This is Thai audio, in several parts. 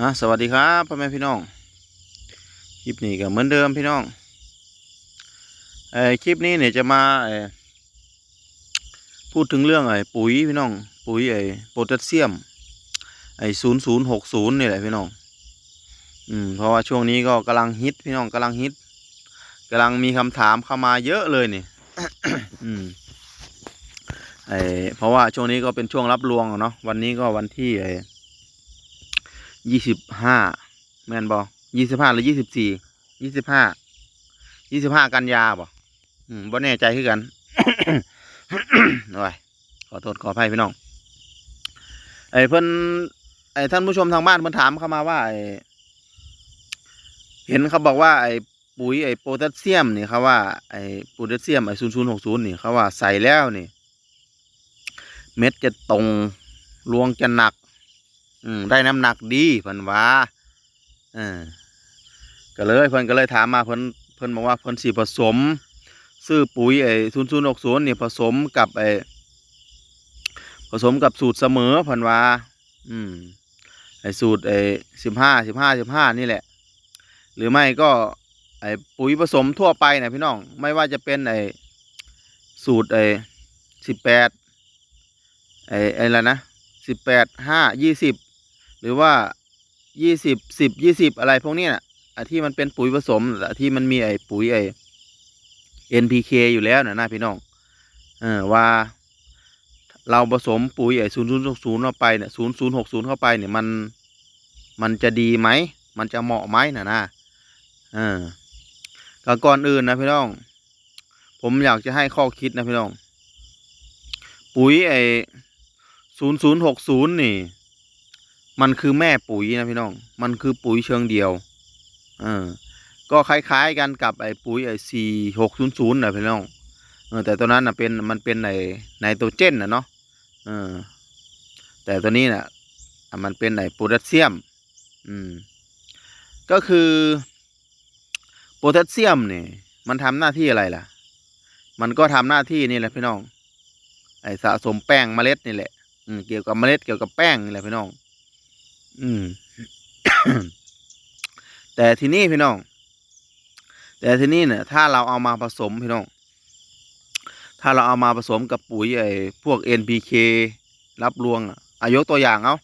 อะสวัสดีครับพ่อแม่พี่น้อง คลิปนี้ก็เหมือนเดิมพี่น้องเอ่อคลิปนี้เนี่ยจะมาเอ่อพูดถึงเรื่องไอ้ปุ๋ยพี่น้อง ปุ๋ยไอ้โพแทสเซียม ไอ้ศูนย์ศูนย์หกศูนย์นี่แหละพี่น้อง อืมเพราะว่าช่วงนี้ก็กำลังฮิตพี่น้องกำลังฮิตกำลังมีคำถามเข้ามาเยอะเลยนี่อืมไอ้เพราะว่าช่วงนี้ก็เป็นช่วงรับรวงเนาะวันนี้ก็วันที่ไอ้ ยี่สิบห้าแมนบอยี่สิบห้าหรือยี่สิบสี่ยี่สิบห้ายี่สิบห้ากันยาบ่อืมบ่แน่ใจคือกันโอ้ยขอโทษขออภัยพี่น้องไอ้เพิ่นไอ้ท่านผู้ชมทางบ้านเพิ่นถามเข้ามาว่าไอ้เห็นเขาบอกว่าไอ้ปุ๋ยไอ้โพแทสเซียมนี่เขาว่าไอ้โพแทสเซียมไอ้ศูนย์ศูนย์หกศูนย์นี่เขาว่าใส่แล้วนี่ เม็ดจะตรงรวงจะหนัก อืมได้น้ำหนักดีเพิ่นว่าเออก็เลยเพิ่นก็เลยถามมาเพิ่นเพิ่นบอกว่าเพิ่นสิผสม ซื้อปุ๋ยไอ้ศูนย์ศูนย์หกศูนย์นี่ผสมกับไอ้ผสมกับสูตรเสมอเพิ่นว่า อืมไอ้สูตรไอ้สิบห้าสิบห้าสิบห้านี่แหละ หรือไม่ก็ไอ้ปุ๋ยผสมทั่วไปนะพี่น้อง ไม่ว่าจะเป็นไอ้สูตรไอ้สิบแปดไอ้อะไรนะสิบแปดห้ายี่สิบ หรือว่ายี่สิบสิบยี่สิบอะไรพวกนี้นะอะที่มันเป็นปุ๋ยผสมอะที่มันมีไอ้ปุ๋ยไอ้ NPK อยู่แล้วนะนะพี่น้องเออว่า เราผสมปุ๋ยไอ้ศูนย์ศูนย์หกศูนย์เข้าไปเนี่ยศูนย์ศูนย์หกศูนย์เข้าไปเนี่ยมันมันจะดีไหม มันจะเหมาะไหมนะนะเออก็ก่อนอื่นนะพี่น้อง ผมอยากจะให้ข้อคิดนะพี่น้อง ปุ๋ยไอ้ศูนย์ศูนย์หกศูนย์นี่ มันคือแม่ปุ๋ยนะพี่น้อง มันคือปุ๋ยเชิงเดียวเออก็คล้ายๆกันกับไอ้ปุ๋ยไอ้สี่หกศูนย์ศูนย์นะพี่น้องเอแต่ตัวนั้นนะเป็นมันเป็นไอ้ไนโตรเจนนะเนาะแต่ตัวนี้นะ่ะอะมันเป็นไอ้โพแทสเซียม อืม ก็คือโพแทสเซียมเนี่ยมันทำหน้าที่อะไรล่ะ มันก็ทำหน้าที่นี่แหละพี่น้อง ไอ้สะสมแป้งเมล็ดนี่แหละ อืมเกี่ยวกับเมล็ดเกี่ยวกับแป้งนี่แหละพี่น้อง อืม แต่ที่นี้พี่น้อง แต่ที่นี้เนี่ย ถ้าเราเอามาผสมพี่น้อง ถ้าเราเอามาผสมกับปุ๋ยไอ้พวก NPK รับรวงอะยกตัวอย่างเอา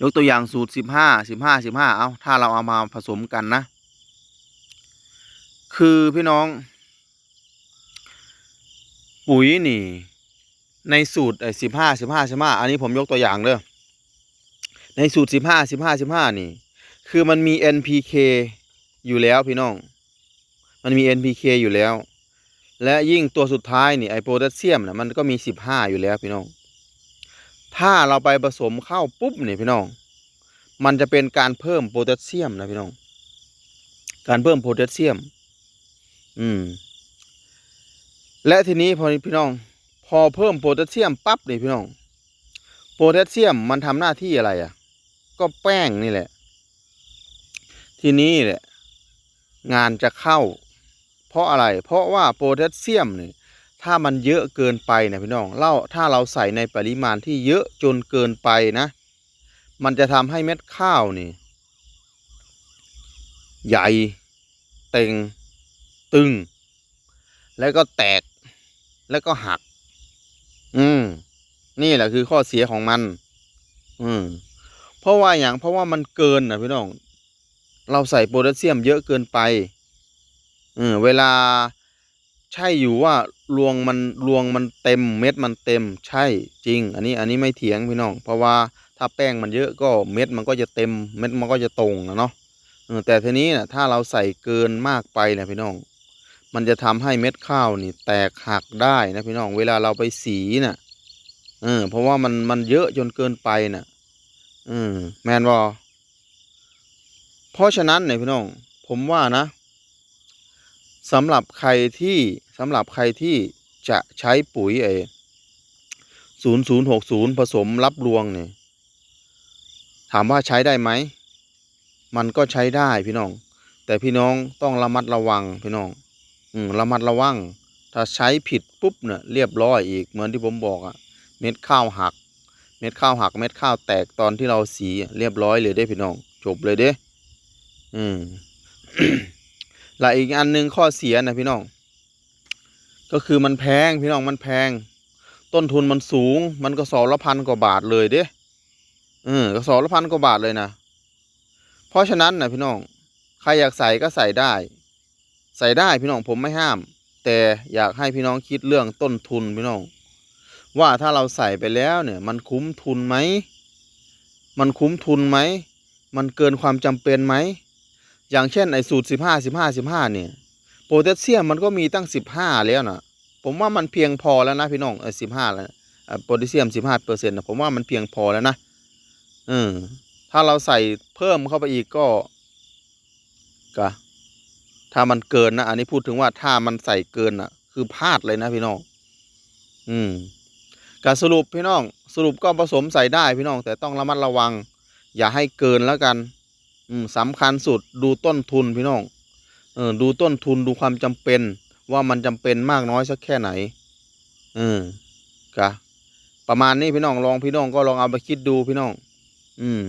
ยกตัวอย่างสูตรสิบห้าสิบห้าสิบห้าเอาถ้าเราเอามาผสมกันนะ คือพี่น้อง ปุ๋ยนี่ ในสูตรไอ้สิบห้าสิบห้าสิบห้าอันนี้ผมยกตัวอย่างเด้อ ในสูตรสิบห้าสิบห้าสิบห้านี่ คือมันมี NPK อยู่แล้วพี่น้อง มันมี NPK อยู่แล้ว และยิ่งตัวสุดท้ายนี่ไอโพแทสเซียมนะมันก็มีสิบห้าอยู่แล้วพี่น้อง ถ้าเราไปผสมเข้าปุ๊บนี่พี่น้อง มันจะเป็นการเพิ่มโพแทสเซียมนะพี่น้อง การเพิ่มโพแทสเซียม อืม และทีนี้พอพี่น้อง พอเพิ่มโพแทสเซียมปั๊บนี่พี่น้องโพแทสเซียมมันทำหน้าที่อะไรอะ ก็แป้งนี่แหละ ทีนี้แหละ งานจะเข้า เพราะอะไร เพราะว่าโพแทสเซียมนี่ถ้ามันเยอะเกินไปนะพี่น้องเล่าถ้าเราใส่ในปริมาณที่เยอะจนเกินไปนะ มันจะทำให้เม็ดข้าวนี่ ใหญ่ เต็งตึง แล้วก็แตก แล้วก็หัก อืม นี่แหละคือข้อเสียของมัน อืม เพราะว่าอย่างเพราะว่ามันเกินนะพี่น้อง เราใส่โพแทสเซียมเยอะเกินไปเออเวลาใช่อยู่ว่ารวงมันรวงมันเต็มเม็ดมันเต็มใช่จริง อันนี้อันนี้ไม่เถียงพี่น้อง เพราะว่าถ้าแป้งมันเยอะก็เม็ดมันก็จะเต็มเม็ดมันก็จะตรงนะเนาะเออแต่ทีนี้นะถ้าเราใส่เกินมากไปนะพี่น้อง มันจะทำให้เม็ดข้าวนี่แตกหักได้นะพี่น้อง เวลาเราไปสีน่ะเออเพราะว่ามันมันเยอะจนเกินไปน่ะ อืมแมนบอเพราะฉะนั้นเนี่ยพี่น้อง ผมว่านะสำหรับใครที่สำหรับใครที่จะใช้ปุ๋ยไอ้ศูนย์ศูนย์หกศูนย์ผสมรับรวงเนี่ยถามว่าใช้ได้ไหม มันก็ใช้ได้พี่น้อง แต่พี่น้องต้องระมัดระวังพี่น้อง อืมระมัดระวัง ถ้าใช้ผิดปุ๊บเนี่ยเรียบร้อยอีกเหมือนที่ผมบอกอะเม็ดข้าวหัก ม็ดข้าวหักเม็ดข้าวแตกตอนที่เราสีเรียบร้อยเลยเด้พี่น้องจบเลยเด้อืมและอีกอันหนึ่งข้อเสียนะพี่น้อง ก็คือมันแพงพี่น้องมันแพง ต้นทุนมันสูง มันก็สองละพันกว่าบาทเลยเด้เออก็สองละพันกว่าบาทเลยนะเพราะฉะนั้นนะพี่น้อง ใครอยากใส่ก็ใส่ได้ ใส่ได้พี่น้องผมไม่ห้าม แต่อยากให้พี่น้องคิดเรื่องต้นทุนพี่น้อง ว่าถ้าเราใส่ไปแล้วเนี่ย มันคุ้มทุนไหม มันคุ้มทุนไหม มันเกินความจำเป็นไหม อย่างเช่นไอ้สูตรสิบห้าสิบห้าสิบห้าเนี่ย โพแทสเซียมมันก็มีตั้งสิบห้าแล้วนะผมว่ามันเพียงพอแล้วนะพี่น้องเออสิบห้าแล้วโพแทสเซียมสิบห้าเปอร์เซ็นต์นะผมว่ามันเพียงพอแล้วนะเออถ้าเราใส่เพิ่มเข้าไปอีกก็ก็ถ้ามันเกินนะ อันนี้พูดถึงว่าถ้ามันใส่เกินอะ คือพลาดเลยนะพี่น้อง อืม การสรุปพี่น้องสรุปก็ผสมใส่ได้พี่น้องแต่ต้องระมัดระวัง อย่าให้เกินแล้วกันอืมสำคัญสุดดูต้นทุนพี่น้องเออดูต้นทุนดูความจำเป็น ว่ามันจำเป็นมากน้อยสักแค่ไหนเออกะประมาณนี้พี่น้องลองพี่น้องก็ลองเอาไปคิดดูพี่น้อง อืม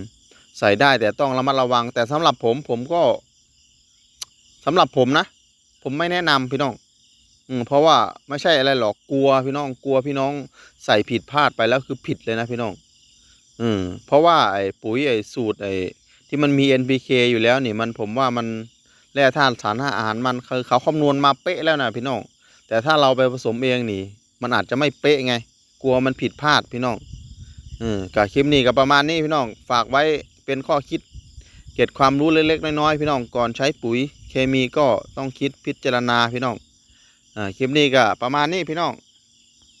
ใส่ได้แต่ต้องระมัดระวัง แต่สำหรับผมผมก็สำหรับผมนะ ผมไม่แนะนำพี่น้อง อืมเพราะว่าไม่ใช่อะไรหรอกกลัวพี่น้องกลัวพี่น้องใส่ผิดพลาดไปแล้วคือผิดเลยนะพี่น้อง อืมเพราะว่าไอ้ปุ๋ยไอ้สูตรไอ้ที่มันมี NPK อยู่แล้วนี่มันผมว่ามันแร่ธาตุสารอาหารมันคือเขาคำนวณมาเป๊ะแล้วนะพี่น้อง แต่ถ้าเราไปผสมเองนี่ มันอาจจะไม่เป๊ะไง กลัวมันผิดพลาดพี่น้องอืมกับคลิปนี้ก็ประมาณนี้พี่น้องฝากไว้เป็นข้อคิดเก็บความรู้เล็กๆน้อยๆพี่น้องก่อนใช้ปุ๋ยเคมีก็ต้องคิดพิจารณาพี่น้อง คลิปนี้ก็ประมาณนี้พี่น้อง